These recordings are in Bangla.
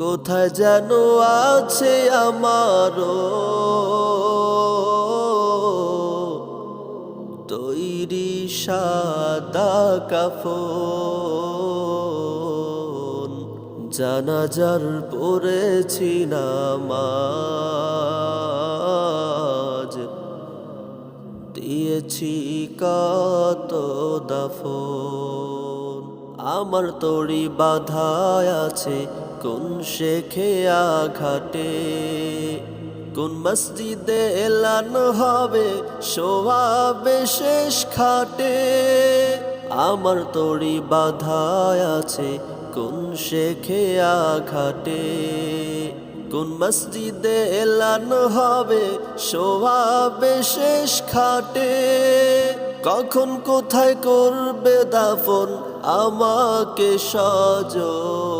কোথায় যেন আছে আমারও তৈরি সাদা কাফন। জানাজার পড়েছি নামাজ দিয়েছি কত দাফন। আমার তরি বাধায় আছে কোন শেখে আঘাটে কোন মসজিদে এলান হবে শোয়াবে শেষ খাটে? আমার তরি বাধায় আছে, কোন শেখে আঘাটে কোন মসজিদে এলান হবে শোয়াবে শেষ খাটে? কখন কোথায় করবে দাফন আমাকে সজন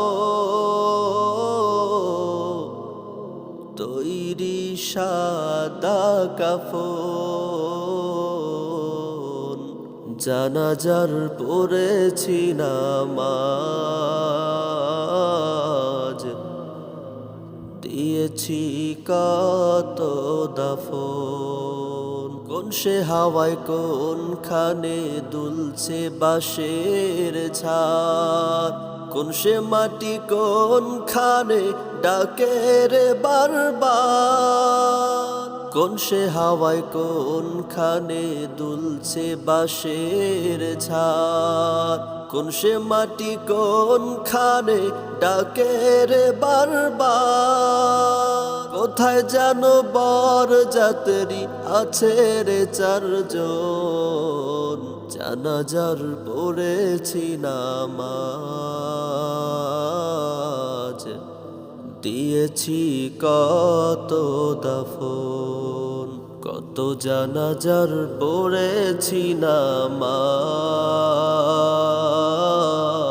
সাদা কাফন জানাজার পড়েছি নামাজ। দিয়েছি কত দাফন। কোন সে হাওয়ায়, কোনখানে দুলছে বাঁশের ঝাড় কোন সে মাটি কোনখানে ডাকে রে বারবার? কোন সে হাওয়ায়, কোন খানে দুলছে বাঁশের ঝাড়? কোন সে মাটি কোনখানে ডাকে রে বারবার? কোথায় যেন বর যাত্রী আছে রে চারজন? জানাজার পড়েছি নামাজ। দিয়েছি কত দাফন, কত জানাজার পড়েছি নামাজ।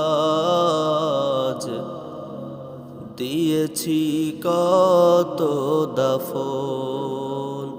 দিয়েছি কত দাফন।